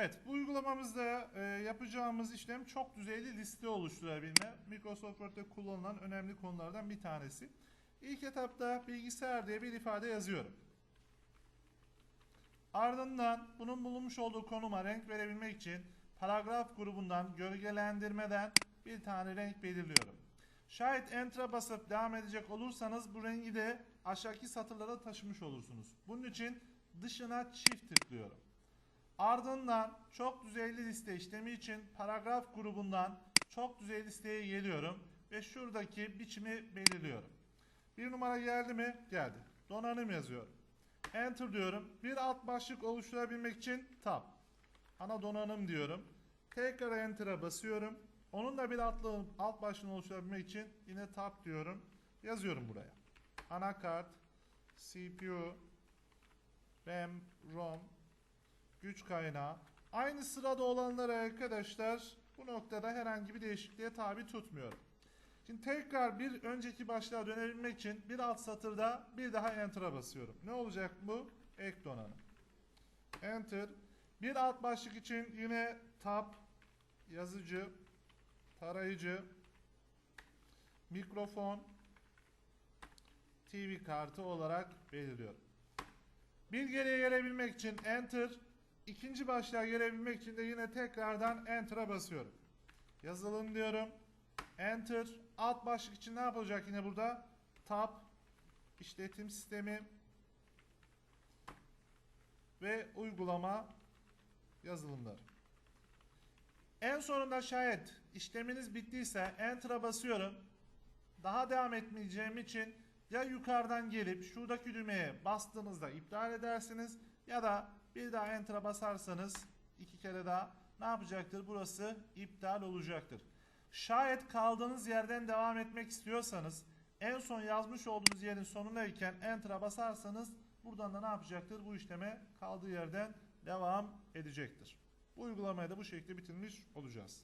Evet, bu uygulamamızda e, yapacağımız işlem çok düzeyli liste oluşturabilme. Microsoft Word'de kullanılan önemli konulardan bir tanesi. İlk etapta bilgisayar diye bir ifade yazıyorum. Ardından bunun bulunmuş olduğu konuma renk verebilmek için paragraf grubundan gölgelendirmeden bir tane renk belirliyorum. Şayet Enter'a basıp devam edecek olursanız bu rengi de aşağıdaki satırlara taşımış olursunuz. Bunun için dışına çift tıklıyorum. Ardından çok düzeyli liste işlemi için paragraf grubundan çok düzeyli listeye geliyorum ve şuradaki biçimi belirliyorum. Bir numara geldi mi? Geldi. Donanım yazıyorum. Enter diyorum. Bir alt başlık oluşturabilmek için tab. Ana donanım diyorum. Tekrar Enter'a basıyorum. Onun da bir altlı, alt başlığını oluşturabilmek için yine tab diyorum. Yazıyorum buraya. Anakart, CPU, RAM, ROM, güç kaynağı. Aynı sırada olanları arkadaşlar bu noktada herhangi bir değişikliğe tabi tutmuyorum. Şimdi tekrar bir önceki başlığa dönebilmek için bir alt satırda bir daha Enter'a basıyorum. Ne olacak bu? Ek donanım. Enter. Bir alt başlık için yine tab, yazıcı, tarayıcı, mikrofon, TV kartı olarak belirliyorum. Bir geriye gelebilmek için Enter, ikinci başlığa gelebilmek için de yine tekrardan Enter'a basıyorum. Yazılım diyorum. Enter. Alt başlık için ne yapılacak yine burada? Tab, işletim sistemi ve uygulama yazılımları. En sonunda şayet işleminiz bittiyse Enter'a basıyorum. Daha devam etmeyeceğim için ya yukarıdan gelip şuradaki düğmeye bastığınızda iptal edersiniz ya da bir daha Enter'a basarsanız iki kere daha ne yapacaktır? Burası iptal olacaktır. Şayet kaldığınız yerden devam etmek istiyorsanız en son yazmış olduğunuz yerin sonundayken Enter'a basarsanız buradan da ne yapacaktır? Bu işleme kaldığı yerden devam edecektir. Bu uygulamayı da bu şekilde bitirmiş olacağız.